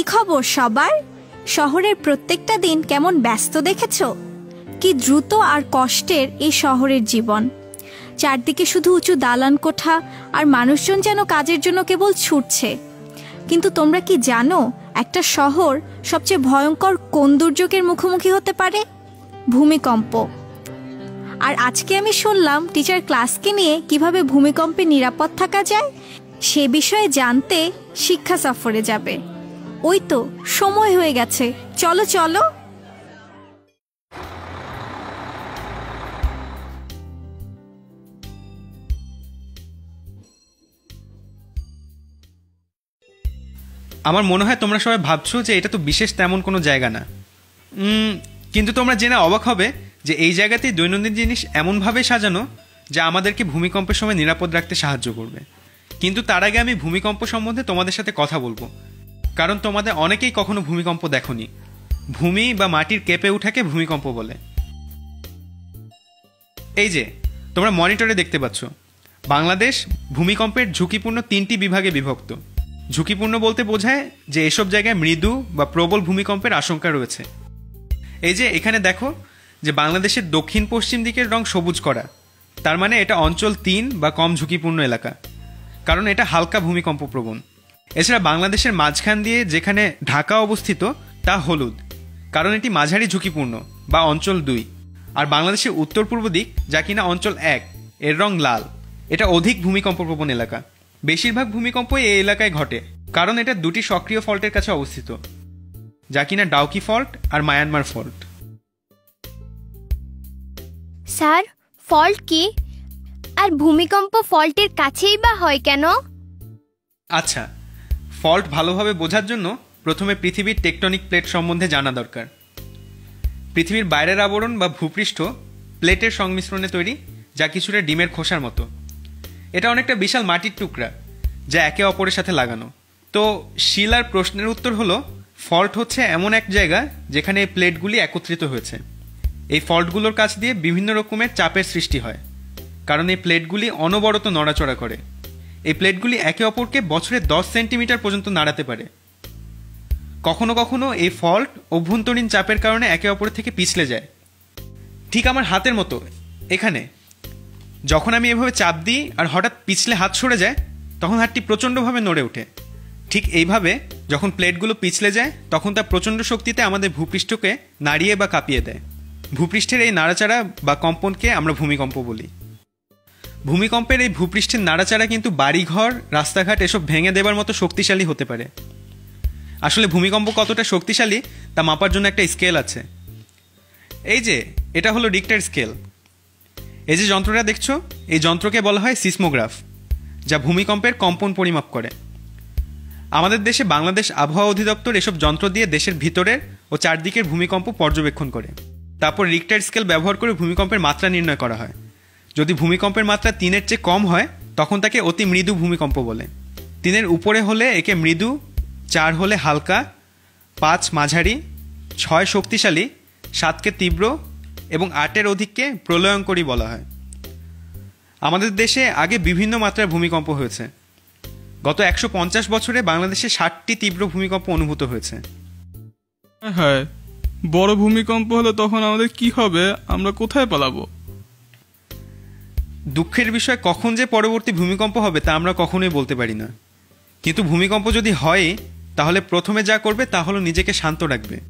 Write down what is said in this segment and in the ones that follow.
কি খবর সবার? শহরের প্রত্যেকটা দিন কেমন ব্যস্ত দেখেছ? কি দ্রুত আর কষ্টের এই শহরের জীবন। চারদিকে শুধু উঁচু দালান কোঠা আর মানুষজন যেন কাজের জন্য কেবল ছুটছে। কিন্তু তোমরা কি জানো, একটা শহর সবচেয়ে ভয়ঙ্কর কোন দুর্যোগের মুখোমুখি হতে পারে? ভূমিকম্প। আর আজকে আমি শুনলাম টিচার ক্লাসকে নিয়ে কীভাবে ভূমিকম্পে নিরাপদ থাকা যায়, সে বিষয়ে জানতে শিক্ষা সফরে যাবে। ওই তো সময় হয়ে গেছে। চলো চলো। আমার মনে হয় তোমরা সবাই ভাবছ যে এটা তো বিশেষ তেমন কোনো জায়গা না। কিন্তু তোমরা জেনে অবাক হবে যে এই জায়গাতেই দৈনন্দিন জিনিস এমনভাবে সাজানো যা আমাদেরকে ভূমিকম্পের সময় নিরাপদ রাখতে সাহায্য করবে। কিন্তু তার আগে আমি ভূমিকম্প সম্বন্ধে তোমাদের সাথে কথা বলব। কারণ তোমাদের অনেকেই কখনো ভূমিকম্প দেখনি। ভূমি বা মাটির কেঁপে উঠাকে ভূমিকম্প বলে। এই যে, তোমরা মনিটরে দেখতে পাচ্ছ, বাংলাদেশ ভূমিকম্পের ঝুঁকিপূর্ণ তিনটি বিভাগে বিভক্ত। ঝুঁকিপূর্ণ বলতে বোঝায় যে এসব জায়গায় মৃদু বা প্রবল ভূমিকম্পের আশঙ্কা রয়েছে। এই যে, এখানে দেখো যে বাংলাদেশের দক্ষিণ পশ্চিম দিকের রং সবুজ করা। তার মানে এটা অঞ্চল তিন বা কম ঝুঁকিপূর্ণ এলাকা। কারণ এটা হালকা ভূমিকম্প প্রবণ এছাড়া বাংলাদেশের মাঝখান দিয়ে যেখানে ঢাকা অবস্থিত তা হলুদ কারণ এটি মাঝারি ঝুঁকিপূর্ণ বা অঞ্চল দুই। আর বাংলাদেশের উত্তর পূর্ব দিক যা কিনা অঞ্চল এক এর রং লাল। এটা অধিক ভূমিকম্প প্রবণ এলাকা। বেশিরভাগ ভূমিকম্পই এই এলাকায় ঘটে কারণ এটা দুটি সক্রিয় ফল্টের কাছে অবস্থিত যা কিনা ডাউকি ফল্ট আর মায়ানমার ফল্ট। স্যার ফল্ট কি? আর ভূমিকম্প ফল্টের কাছেই বা হয় কেন? আচ্ছা ফল্ট ভালোভাবে বোঝার জন্য প্রথমে পৃথিবীর টেকটনিক প্লেট সম্বন্ধে জানা দরকার। পৃথিবীর বাইরের আবরণ বা ভূপৃষ্ঠ প্লেটের সংমিশ্রণে তৈরি, যা কিছুটা ডিমের খোসার মতো। এটা অনেকটা বিশাল মাটির টুকরা, যা একে অপরের সাথে লাগানো। তো শিলার প্রশ্নের উত্তর হলো, ফল্ট হচ্ছে এমন এক জায়গা যেখানে এই প্লেটগুলি একত্রিত হয়েছে। এই ফল্টগুলোর কাছ দিয়ে বিভিন্ন রকমের চাপের সৃষ্টি হয়, কারণ এই প্লেটগুলি অনবরত নড়াচড়া করে। এই প্লেটগুলি একে অপরকে বছরে দশ সেন্টিমিটার পর্যন্ত নাড়াতে পারে। কখনো কখনো এই ফল্ট অভ্যন্তরীণ চাপের কারণে একে অপরের থেকে পিছলে যায়। ঠিক আমার হাতের মতো, এখানে। যখন আমি এভাবে চাপ দিই আর হঠাৎ পিছলে হাত সরে যায়, তখন হাতটি প্রচণ্ডভাবে নড়ে ওঠে। ঠিক এইভাবে যখন প্লেটগুলো পিছলে যায়, তখন তা প্রচণ্ড শক্তিতে আমাদের ভূপৃষ্ঠকে নাড়িয়ে বা কাঁপিয়ে দেয়। ভূপৃষ্ঠের এই নাড়াচাড়া বা কম্পনকে আমরা ভূমিকম্প বলি। ভূমিকম্পের এই ভূপৃষ্ঠের নাড়াচাড়া কিন্তু বাড়িঘর, রাস্তাঘাট এসব ভেঙে দেবার মতো শক্তিশালী হতে পারে। আসলে ভূমিকম্প কতটা শক্তিশালী, তা মাপার জন্য একটা স্কেল আছে। এই যে, এটা হলো রিক্টার স্কেল। এই যে যন্ত্রটা দেখছ, এই যন্ত্রকে বলা হয় সিসমোগ্রাফ, যা ভূমিকম্পের কম্পন পরিমাপ করে। আমাদের দেশে বাংলাদেশ আবহাওয়া অধিদপ্তর এসব যন্ত্র দিয়ে দেশের ভিতরের ও চারদিকের ভূমিকম্প পর্যবেক্ষণ করে। তারপর রিক্টার স্কেল ব্যবহার করে ভূমিকম্পের মাত্রা নির্ণয় করা হয়। যদি ভূমিকম্পের মাত্রা তিনের চেয়ে কম হয়, তখন তাকে অতি মৃদু ভূমিকম্প বলে। তিনের উপরে হলে একে মৃদু, চার হলে হালকা, পাঁচ মাঝারি, ছয় শক্তিশালী, সাতকে তীব্র এবং আটের অধিককে প্রলয়ঙ্করী বলা হয়। আমাদের দেশে আগে বিভিন্ন মাত্রার ভূমিকম্প হয়েছে। গত একশো পঞ্চাশ বছরে বাংলাদেশে ষাটটি তীব্র ভূমিকম্প অনুভূত হয়েছে। হ্যাঁ বড় ভূমিকম্প হলে তখন আমাদের কি হবে? আমরা কোথায় পালাবো? দুঃখের বিষয় কখন যে পরবর্তী ভূমিকম্প হবে তা আমরা কখনোই বলতে পারি না। কিন্তু ভূমিকম্প যদি হয়, তাহলে প্রথমে যা করবে তা হলো নিজেকে শান্ত রাখবে।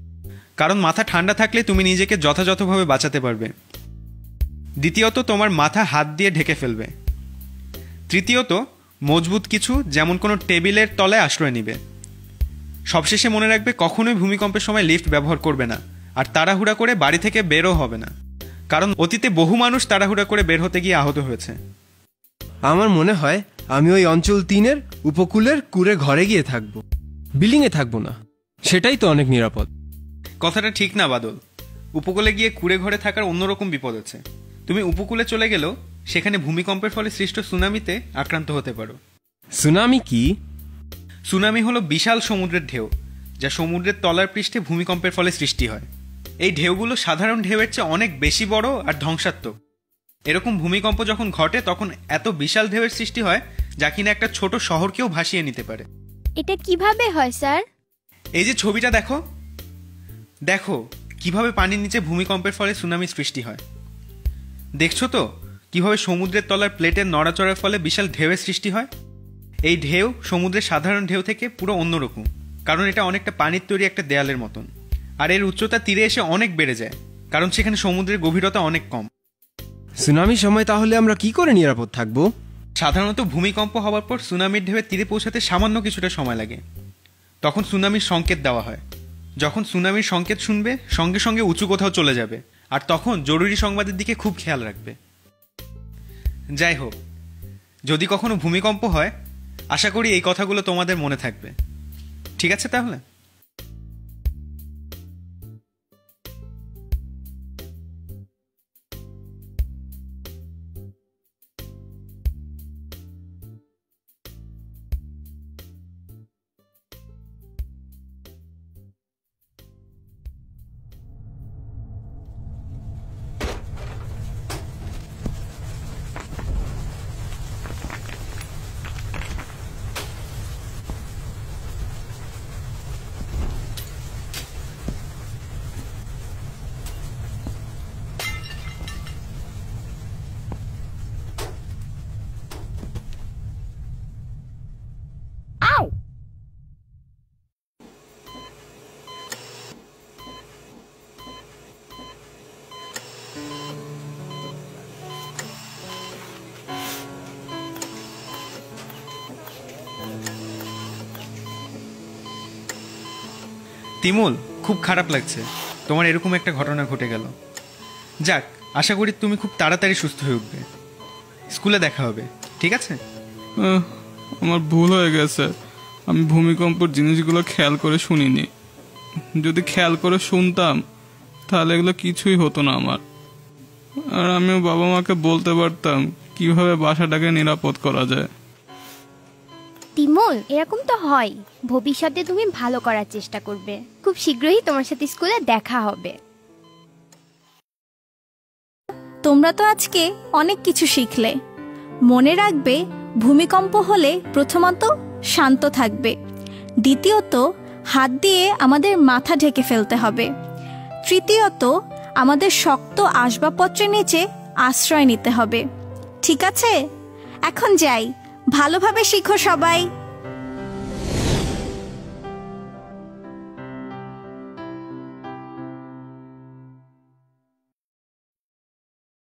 কারণ মাথা ঠান্ডা থাকলে তুমি নিজেকে যথাযথভাবে বাঁচাতে পারবে। দ্বিতীয়ত, তোমার মাথা হাত দিয়ে ঢেকে ফেলবে। তৃতীয়ত, মজবুত কিছু যেমন কোনো টেবিলের তলায় আশ্রয় নিবে। সবশেষে মনে রাখবে কখনোই ভূমিকম্পের সময় লিফট ব্যবহার করবে না, আর তাড়াহুড়া করে বাড়ি থেকে বেরও হবে না। কারণ অতীতে বহু মানুষ তাড়াহুড়া করে বের হতে গিয়ে আহত হয়েছে। আমার মনে হয় আমি ওই অঞ্চল তিনের উপকূলের কুড়ে ঘরে গিয়ে থাকব। বিল্ডিংয়ে থাকব না। সেটাই তো অনেক নিরাপদ। কথাটা ঠিক না বাদল। উপকূলে গিয়ে কুড়ে ঘরে থাকার অন্যরকম বিপদ আছে। তুমি উপকূলে চলে গেলেও সেখানে ভূমিকম্পের ফলে সৃষ্ট সুনামিতে আক্রান্ত হতে পারো। সুনামি কি? সুনামি হলো বিশাল সমুদ্রের ঢেউ যা সমুদ্রের তলার পৃষ্ঠে ভূমিকম্পের ফলে সৃষ্টি হয়। এই ঢেউগুলো সাধারণ ঢেউয়ের চেয়ে অনেক বেশি বড় আর ধ্বংসাত্মক। এরকম ভূমিকম্প যখন ঘটে তখন এত বিশাল ঢেউয়ের সৃষ্টি হয় যা কিনা একটা ছোট শহরকেও ভাসিয়ে নিতে পারে। এটা কীভাবে হয় স্যার? এই যে ছবিটা দেখো দেখো কীভাবে পানির নিচে ভূমিকম্পের ফলে সুনামি সৃষ্টি হয়। দেখছ তো কীভাবে সমুদ্রের তলার প্লেটের নড়াচড়ার ফলে বিশাল ঢেউয়ের সৃষ্টি হয়? এই ঢেউ সমুদ্রের সাধারণ ঢেউ থেকে পুরো অন্যরকম কারণ এটা অনেকটা পানির তৈরি একটা দেয়ালের মতন। আর এর উচ্চতা তীরে এসে অনেক বেড়ে যায় কারণ সেখানে সমুদ্রের গভীরতা অনেক কম। সুনামির সময় তাহলে আমরা কি করে নিরাপদ থাকব? সাধারণত ভূমিকম্প হওয়ার পর সুনামির ঢেউয়ে তীরে পৌঁছাতে সামান্য কিছুটা সময় লাগে। তখন সুনামির সংকেত দেওয়া হয়। যখন সুনামির সংকেত শুনবে সঙ্গে সঙ্গে উঁচু কোথাও চলে যাবে আর তখন জরুরি সংবাদের দিকে খুব খেয়াল রাখবে। যাই হোক যদি কখনো ভূমিকম্প হয় আশা করি এই কথাগুলো তোমাদের মনে থাকবে। ঠিক আছে তাহলে? তিমুল, খুব খারাপ লাগছে। তোমার এরকম একটা ঘটনা ঘটে গেল। যাক, আশা করি তুমি খুব তাড়াতাড়ি সুস্থ হয়ে উঠবে। স্কুলে দেখা হবে, ঠিক আছে? আমার ভুল হয়ে গেছে। আমি ভূমিকম্পর জিনিসগুলো খেয়াল করে শুনিনি। যদি খেয়াল করে শুনতাম, তাহলে এগুলো কিছুই হতো না আমার। আর আমিও বাবা মাকে বলতে পারতাম, কীভাবে বাসাটাকে নিরাপদ করা যায়। তিমুল, এরকম তো হয়। ভবিষ্যতে তুমি ভালো করার চেষ্টা করবে। খুব শীঘ্রই তোমার সাথে স্কুলে দেখা হবে। তোমরা তো আজকে অনেক কিছু শিখলে। মনে রাখবে, ভূমিকম্প হলে প্রথমত শান্ত থাকবে। দ্বিতীয়ত, হাত দিয়ে আমাদের মাথা ঢেকে ফেলতে হবে। তৃতীয়ত, আমাদের শক্ত আসবাবপত্রের নিচে আশ্রয় নিতে হবে। ঠিক আছে? এখন যাই। ভালোভাবে শিখো সবাই।